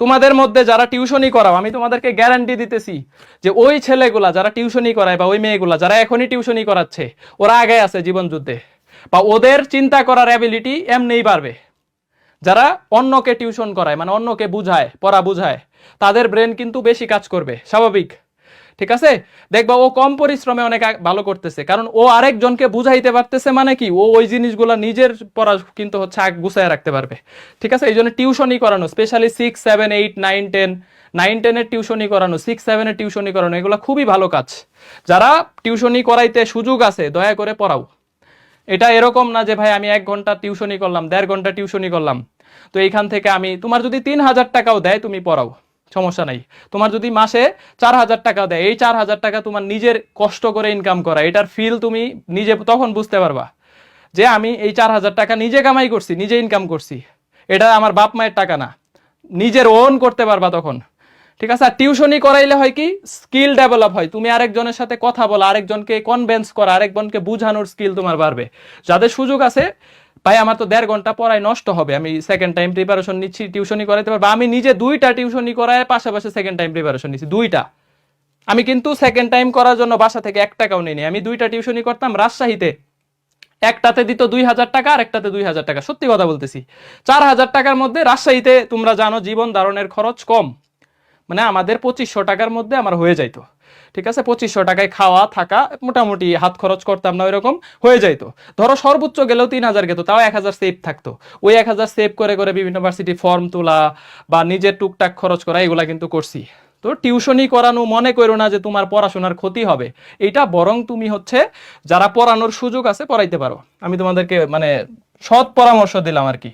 তোমাদের মধ্যে যারা টিউশনই করাও, আমি তোমাদেরকে গ্যারান্টি দিতেছি যে ওই ছেলেগুলা যারা টিউশনই করায় বা ওই মেয়েগুলা যারা এখনই টিউশনই করাচ্ছে, ওরা আগে আছে জীবন যুদ্ধে বা ওদের চিন্তা করার অ্যাবিলিটি এমনিই বাড়বে। যারা অন্যকে টিউশন করায় মানে অন্যকে বুঝায়, পড়া বুঝায়, তাদের ব্রেন কিন্তু বেশি কাজ করবে, স্বাভাবিক। ঠিক আছে? দেখবা ও কম পরিশ্রমে অনেক ভালো করতেছে। কারণ ও আরেকজনকে বুঝাইতে পারতেছে মানে কি, ও ওই জিনিসগুলো নিজের পড়া কিন্তু হচ্ছে আগ গুছায় রাখতে পারবে। ঠিক আছে? এই জন্য টিউশনই করানো specially six seven eight nine ten nine টেনের টিউশনই করানো সিক্স সেভেনের টিউশনই করানো, এগুলো খুবই ভালো কাজ। যারা টিউশনই করাইতে সুযোগ আছে, দয়া করে পড়াও। এটা এরকম না যে, ভাই, আমি এক ঘণ্টা টিউশনই করলাম, দেড় ঘণ্টা টিউশনই করলাম। তো এইখান থেকে আমি, তোমার যদি তিন হাজার টাকাও দেয়, তুমি পড়াও। সমস্যা নাই। তোমার যদি মাসে চার হাজার টাকা দেয়, এই চার হাজার টাকা তোমার নিজের কষ্ট করে ইনকাম করা, এটার ফিল তুমি নিজে তখন বুঝতে পারবা যে আমি এই চার হাজার টাকা নিজে কামাই করছি, নিজে ইনকাম করছি। এটা আমার বাপ মায়ের টাকা না। নিজের ওন করতে পারবা তখন। ঠিক আছে? আর টিউশনই করাইলে হয় কি? স্কিল ডেভেলপ হয়। তুমি আরেকজনের সাথে কথা বলা, আরেকজনকে কনভেন্স করা, আরেকজনকে বুঝানোর স্কিল তোমার বাড়বে। যাদের সুযোগ আছে ভাই, আমার তো দেড় ঘণ্টা পড়ায় নষ্ট হবে। আমি সেকেন্ড টাইম প্রিপারেশন নিচ্ছি টিউশনই করাইতে পারব। আমি নিজে দুইটা টিউশনই করায় পাশাপাশি সেকেন্ড টাইম প্রিপারেশন নিচ্ছি দুইটা। আমি কিন্তু সেকেন্ড টাইম করার জন্য বাসা থেকে এক টাকাও নিইনি। আমি দুইটা টিউশনই করতাম রাজশাহীতে। একটাতে দিত দুই হাজার টাকা আর একটাতে দুই হাজার টাকা। সত্যি কথা বলতেছি। চার হাজার টাকার মধ্যে রাজশাহীতে তোমরা জানো জীবন ধারণের খরচ কম। মানে আমাদের পঁচিশশো টাকার মধ্যে আমার হয়ে যাইতো। ঠিক আছে? পঁচিশশো টাকায় খাওয়া, থাকা, মোটামুটি হাত খরচ করতাম না ওইরকম, হয়ে যাইতো। ধরো সর্বোচ্চ গেলেও তিন হাজার গেতো, তাও এক হাজার সেভ থাকতো। ওই এক হাজার সেভ করে করে বিভিন্ন ভার্সিটি ফর্ম তোলা বা নিজের টুকটাক খরচ করা, এগুলা কিন্তু করছি। তো টিউশনই করানো, মনে করো না যে তোমার পড়াশোনার ক্ষতি হবে। এটা বরং তুমি হচ্ছে যারা পড়ানোর সুযোগ আছে, পড়াইতে পারো। আমি তোমাদেরকে মানে সৎ পরামর্শ দিলাম আর কি।